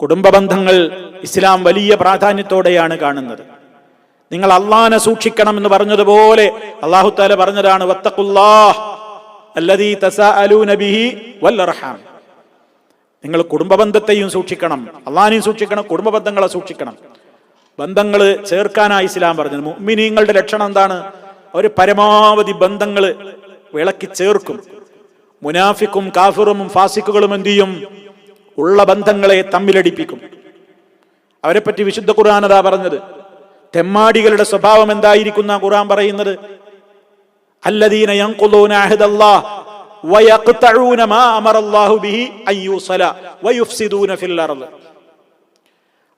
കുടുംബ ബന്ധങ്ങൾ ഇസ്ലാം വലിയ പ്രാധാന്യത്തോടെയാണ് കാണുന്നത്. നിങ്ങൾ അള്ളാനെ സൂക്ഷിക്കണം എന്ന് പറഞ്ഞതുപോലെ അള്ളാഹു താല പറഞ്ഞതാണ് നിങ്ങൾ കുടുംബ ബന്ധത്തെയും സൂക്ഷിക്കണം അള്ളാനെയും സൂക്ഷിക്കണം കുടുംബ ബന്ധങ്ങളെ സൂക്ഷിക്കണം. ബന്ധങ്ങൾ ചേർക്കാനായി ഇസ്ലാം പറഞ്ഞത്. മുഅ്മിനീങ്ങളുടെ ലക്ഷണം എന്താണ്? അവർ പരമാവധി ബന്ധങ്ങൾ വിളക്കി ചേർക്കും. മുനാഫിക്കും കാഫിറും ഫാസിക്കുകളും എന്ത് ചെയ്യും? ഉള്ള ബന്ധങ്ങളെ തമ്മിലടിപ്പിക്കും. അവരെപ്പറ്റി വിശുദ്ധ ഖുർആാനതാ പറഞ്ഞത്. തെമ്മാടികളുടെ സ്വഭാവം എന്തായിരിക്കുന്ന ഖുർആൻ പറയുന്നത്? മാ അമറല്ലാഹു ബിഹി ഫിൽ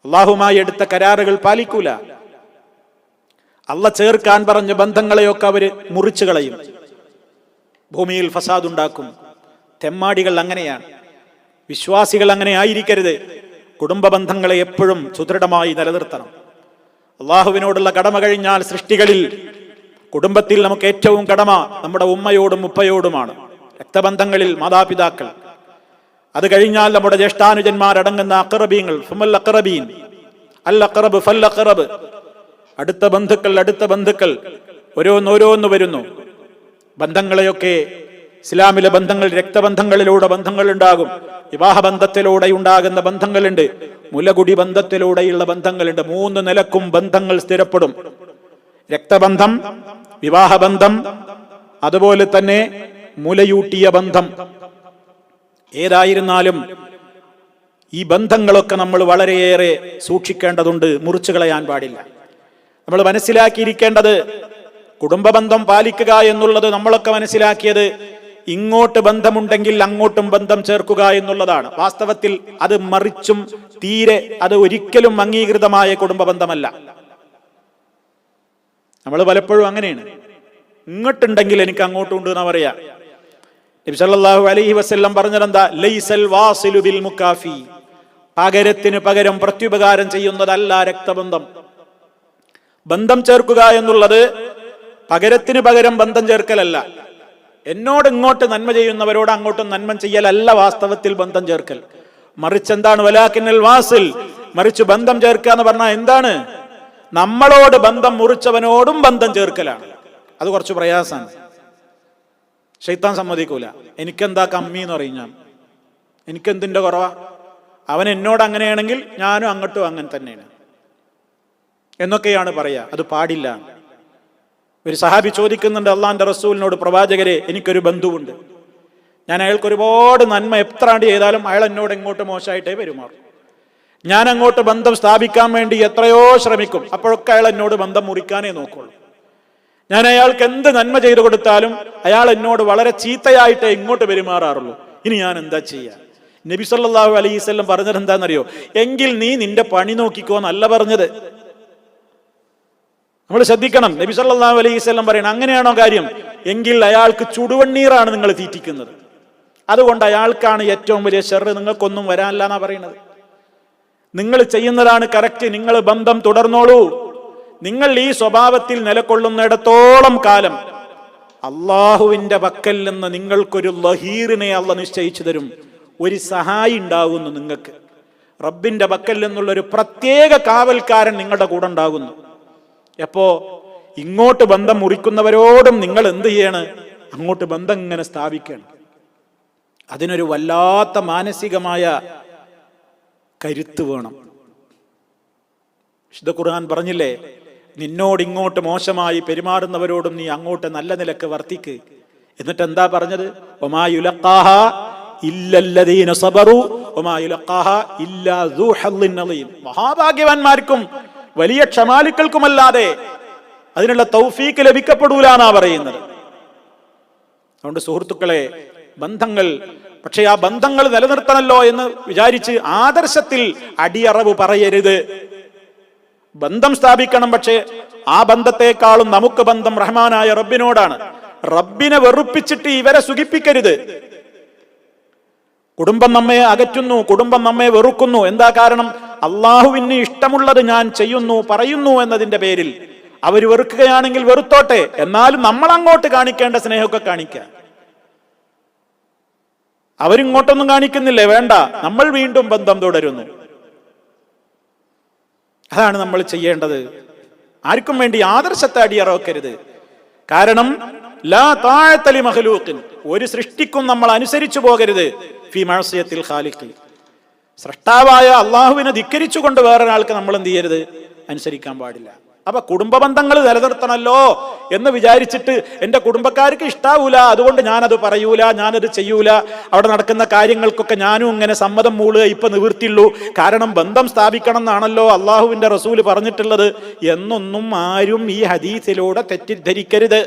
അള്ളാഹുമായി എടുത്ത കരാറുകൾ പാലിക്കൂല. അല്ല ചേർക്കാൻ പറഞ്ഞ ബന്ധങ്ങളെയൊക്കെ അവർ മുറിച്ചു കളയും. ഭൂമിയിൽ ഫസാദ് ഉണ്ടാക്കും തെമ്മാടികൾ അങ്ങനെയാണ്. വിശ്വാസികൾ അങ്ങനെ ആയിരിക്കരുത്. കുടുംബ ബന്ധങ്ങളെ എപ്പോഴും സുദൃഢമായി നിലനിർത്തണം. അള്ളാഹുവിനോടുള്ള കടമ കഴിഞ്ഞാൽ സൃഷ്ടികളിൽ കുടുംബത്തിൽ നമുക്ക് ഏറ്റവും കടമ നമ്മുടെ ഉമ്മയോടും ഉപ്പയോടുമാണ്. രക്തബന്ധങ്ങളിൽ മാതാപിതാക്കൾ. അത് കഴിഞ്ഞാൽ നമ്മുടെ ജ്യേഷ്ഠാനുജന്മാരടങ്ങുന്ന അക്കറബീങ്ങൾ ഫുമൽ അക്കറബീൻ അൽ അക്കറബ് ഫൽ അക്കറബ് അടുത്ത ബന്ധുക്കൾ അടുത്ത ബന്ധുക്കൾ ഓരോന്നോരോന്ന് വരുന്നു. ബന്ധങ്ങളെയൊക്കെ ഇസ്ലാമിലെ ബന്ധങ്ങൾ രക്തബന്ധങ്ങളിലൂടെ ബന്ധങ്ങൾ ഉണ്ടാകും വിവാഹ ബന്ധത്തിലൂടെ ഉണ്ടാകുന്ന ബന്ധങ്ങളുണ്ട്. മുലകുടി ബന്ധത്തിലൂടെയുള്ള ബന്ധങ്ങളുണ്ട്. മൂന്ന് നിലക്കും ബന്ധങ്ങൾ സ്ഥിരപ്പെടും. രക്തബന്ധം വിവാഹബന്ധം അതുപോലെ തന്നെ മുലയൂട്ടിയ ബന്ധം. ഏതായിരുന്നാലും ഈ ബന്ധങ്ങളൊക്കെ നമ്മൾ വളരെയേറെ സൂക്ഷിക്കേണ്ടതുണ്ട്. മുറിച്ചു കളയാൻ പാടില്ല. നമ്മൾ മനസ്സിലാക്കിയിരിക്കേണ്ടത് കുടുംബബന്ധം പാലിക്കുക എന്നുള്ളത് നമ്മളൊക്കെ മനസ്സിലാക്കിയത് ഇങ്ങോട്ട് ബന്ധമുണ്ടെങ്കിൽ അങ്ങോട്ടും ബന്ധം ചേർക്കുക എന്നുള്ളതാണ്. വാസ്തവത്തിൽ അത് മറിച്ചും തീരെ അത് ഒരിക്കലും അംഗീകൃതമായ കുടുംബ ബന്ധമല്ല. നമ്മൾ പലപ്പോഴും അങ്ങനെയാണ്. ഇങ്ങോട്ടുണ്ടെങ്കിൽ എനിക്ക് അങ്ങോട്ടും ഉണ്ട് എന്നാ പറയാ. നബി സല്ലല്ലാഹു അലൈഹി വസല്ലം പറഞ്ഞതെന്താ? ലൈസൽ വാസിലു ബിൽ മുക്കാഫി. പകരത്തിന് പകരം പ്രത്യുപകാരം ചെയ്യുന്നതല്ല രക്തബന്ധം. ബന്ധം ചേർക്കുക എന്നുള്ളത് പകരത്തിന് പകരം ബന്ധം ചേർക്കലല്ല. എന്നോട് ഇങ്ങോട്ട് നന്മ ചെയ്യുന്നവരോട് അങ്ങോട്ടും നന്മ ചെയ്യലല്ല വാസ്തവത്തിൽ ബന്ധം ചേർക്കൽ. മറിച്ച് എന്താണ് വലാക്കിന്നൽ വാസിൽ? മറിച്ച് ബന്ധം ചേർക്കുക എന്ന് പറഞ്ഞാൽ എന്താണ്? നമ്മളോട് ബന്ധം മുറിച്ചവനോടും ബന്ധം ചേർക്കലാണ്. അത് കുറച്ച് പ്രയാസമാണ്. ഷെയ്ത്താൻ സമ്മതിക്കൂല. എനിക്കെന്താ കമ്മി എന്ന് പറയും ഞാൻ. എനിക്കെന്തിന്റെ കുറവാ? അവൻ എന്നോട് അങ്ങനെയാണെങ്കിൽ ഞാനും അങ്ങോട്ടും അങ്ങനെ തന്നെയാണ്. എന്നൊക്കെയാണ് പറയുക അത് പാടില്ല. ഒരു സഹാബി ചോദിക്കുന്നുണ്ട് അള്ളാന്റെ റസൂലിനോട് പ്രവാചകരെ എനിക്കൊരു ബന്ധുവുണ്ട്. ഞാൻ അയാൾക്ക് ഒരുപാട് നന്മ എത്ര ആണ്ട് ചെയ്താലും അയാൾ എന്നോട് എങ്ങോട്ട് മോശമായിട്ടേ പെരുമാറും. ഞാൻ അങ്ങോട്ട് ബന്ധം സ്ഥാപിക്കാൻ വേണ്ടി എത്രയോ ശ്രമിക്കും. അപ്പോഴൊക്കെ അയാൾ എന്നോട് ബന്ധം മുറിക്കാനേ നോക്കുള്ളൂ. ഞാൻ അയാൾക്ക് എന്ത് നന്മ ചെയ്തു കൊടുത്താലും അയാൾ എന്നോട് വളരെ ചീത്തയായിട്ടേ ഇങ്ങോട്ട് പെരുമാറാറുള്ളൂ. ഇനി ഞാൻ എന്താ ചെയ്യാ? നബി സല്ലല്ലാഹു അലൈഹി വസല്ലം പറഞ്ഞത് എന്താണെന്നറിയോ എങ്കിൽ നീ നിന്റെ പണി നോക്കിക്കോ എന്നല്ല പറഞ്ഞത്. നമ്മൾ ശ്രദ്ധിക്കണം. നബി സല്ലാ അലൈഹി വസല്ലം പറയണം അങ്ങനെയാണോ കാര്യം? എങ്കിൽ അയാൾക്ക് ചുടുവണ്ണീറാണ് നിങ്ങൾ തീറ്റിക്കുന്നത്. അതുകൊണ്ട് അയാൾക്കാണ് ഏറ്റവും വലിയ ഷെറ് നിങ്ങൾക്കൊന്നും വരാനില്ല എന്നാ പറയുന്നത്. നിങ്ങൾ ചെയ്യുന്നതാണ് കറക്റ്റ്. നിങ്ങൾ ബന്ധം തുടർന്നോളൂ. നിങ്ങൾ ഈ സ്വഭാവത്തിൽ നിലകൊള്ളുന്നിടത്തോളം കാലം അള്ളാഹുവിന്റെ പക്കൽ നിന്ന് നിങ്ങൾക്കൊരു ലഹീറിനെ അള്ള നിശ്ചയിച്ചു തരും. ഒരു സഹായി ഉണ്ടാകുന്നു നിങ്ങൾക്ക്. റബ്ബിന്റെ പക്കൽ നിന്നുള്ള ഒരു പ്രത്യേക കാവൽക്കാരൻ നിങ്ങളുടെ കൂടെ ഉണ്ടാകുന്നു. എപ്പോ ഇങ്ങോട്ട് ബന്ധം മുറിക്കുന്നവരോടും നിങ്ങൾ എന്ത് ചെയ്യണം? അങ്ങോട്ട് ബന്ധം ഇങ്ങനെ സ്ഥാപിക്കണം അതിനൊരു വല്ലാത്ത മാനസികമായ കരുത്ത് വേണം. വിശുദ്ധ ഖുർആൻ പറഞ്ഞില്ലേ? നിന്നോട് ഇങ്ങോട്ട് മോശമായി പെരുമാറുന്നവരോടും നീ അങ്ങോട്ട് നല്ല നിലയ്ക്ക് വർത്തിക്ക്. എന്നിട്ട് എന്താ പറഞ്ഞത്? ഒമായുലക്കാഹ ഇല്ലല്ലദീന ഇല്ലാ. മഹാഭാഗ്യവാന്മാർക്കും വലിയ ക്ഷമാലിക്കൽക്കുമല്ലാതെ അതിനുള്ള തൗഫീക്ക് ലഭിക്കപ്പെടൂലാന്നാ പറയുന്നത്. അതുകൊണ്ട് സുഹൃത്തുക്കളെ ബന്ധങ്ങൾ പക്ഷെ ആ ബന്ധങ്ങൾ നിലനിർത്തണല്ലോ എന്ന് വിചാരിച്ച് ആദർശത്തിൽ അടിയറവ് പറയരുത്. ബന്ധം സ്ഥാപിക്കണം പക്ഷേ ആ ബന്ധത്തെക്കാളും നമുക്ക് ബന്ധം റഹ്മാനായ റബ്ബിനോടാണ്. റബ്ബിനെ വെറുപ്പിച്ചിട്ട് ഇവരെ സുഖിപ്പിക്കരുത്. കുടുംബം നമ്മെ അകറ്റുന്നു കുടുംബം നമ്മെ വെറുക്കുന്നു. എന്താ കാരണം? അള്ളാഹുവിന് ഇഷ്ടമുള്ളത് ഞാൻ ചെയ്യുന്നു പറയുന്നു എന്നതിന്റെ പേരിൽ. അവർ വെറുക്കുകയാണെങ്കിൽ വെറുത്തോട്ടെ. എന്നാലും നമ്മൾ അങ്ങോട്ട് കാണിക്കേണ്ട സ്നേഹമൊക്കെ കാണിക്കുക. അവരിങ്ങോട്ടൊന്നും കാണിക്കുന്നില്ലേ? വേണ്ട. നമ്മൾ വീണ്ടും ബന്ധം തുടരുന്നു. അതാണ് നമ്മൾ ചെയ്യേണ്ടത്. ആർക്കും വേണ്ടി ആദർശത്തെ അടിയറവക്കരുത്. കാരണം ലാ താഴത്തലി മഹലൂക്കിൻ ഒരു സൃഷ്ടിക്കും നമ്മൾ അനുസരിച്ചു പോകരുത്. ഫി മഴസിയത്തിൽ ഖാലിഖ്. സൃഷ്ടാവായ അള്ളാഹുവിനെ ധിക്കരിച്ചുകൊണ്ട് വേറൊരാൾക്ക് നമ്മൾ എന്ത് ചെയ്യരുത്? അനുസരിക്കാൻ പാടില്ല. അപ്പൊ കുടുംബ ബന്ധങ്ങൾ നിലനിർത്തണല്ലോ എന്ന് വിചാരിച്ചിട്ട് എന്റെ കുടുംബക്കാർക്ക് ഇഷ്ടാവൂല. അതുകൊണ്ട് ഞാനത് പറയൂല ഞാനത് ചെയ്യൂല. അവിടെ നടക്കുന്ന കാര്യങ്ങൾക്കൊക്കെ ഞാനും ഇങ്ങനെ സമ്മതം മൂളുക ഇപ്പൊ നിവൃത്തിയുള്ളൂ. കാരണം ബന്ധം സ്ഥാപിക്കണം എന്നാണല്ലോ അള്ളാഹുവിന്റെ റസൂൽ പറഞ്ഞിട്ടുള്ളത്. എന്നൊന്നും ആരും ഈ ഹദീസിലൂടെ തെറ്റിദ്ധരിക്കരുത്.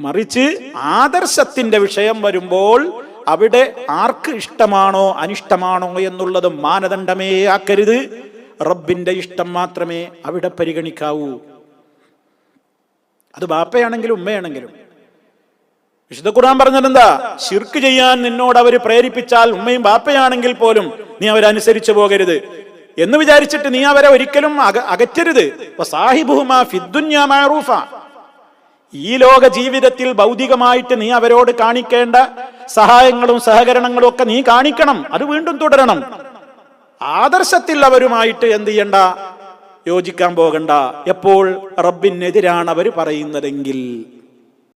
മറിച്ച് ആദർശത്തിന്റെ വിഷയം വരുമ്പോൾ അവിടെ ആർക്ക് ഇഷ്ടമാണോ അനിഷ്ടമാണോ എന്നുള്ളത് മാനദണ്ഡമേ ആക്കരുത്. റബ്ബിന്റെ ഇഷ്ടം മാത്രമേ അവിടെ പരിഗണിക്കാവൂ. അത് ബാപ്പയാണെങ്കിലും ഉമ്മയാണെങ്കിലും. വിശുദ്ധ ഖുർആൻ പറഞ്ഞതെന്താ? ശിർക്ക് ചെയ്യാൻ നിന്നോട് അവർ പ്രേരിപ്പിച്ചാൽ ഉമ്മയും ബാപ്പയാണെങ്കിൽ പോലും നീ അവരനുസരിച്ചു പോകരുത്. എന്ന് വിചാരിച്ചിട്ട് നീ അവരെ ഒരിക്കലും അക- അകറ്റരുത്. സാഹിബുഹുമാ ഫിദ്ദുന്യാ മഅറൂഫ. ഈ ലോക ജീവിതത്തിൽ ഭൗതികമായിട്ട് നീ അവരോട് കാണിക്കേണ്ട സഹായങ്ങളും സഹകരണങ്ങളും ഒക്കെ നീ കാണിക്കണം. അത് വീണ്ടും തുടരണം. ആദർശത്തിൽ അവരുമായിട്ട് എന്ത് ചെയ്യണ്ട? യോജിക്കാൻ പോകണ്ട. എപ്പോൾ? റബ്ബിനെതിരാണ് അവർ പറയുന്നതെങ്കിൽ.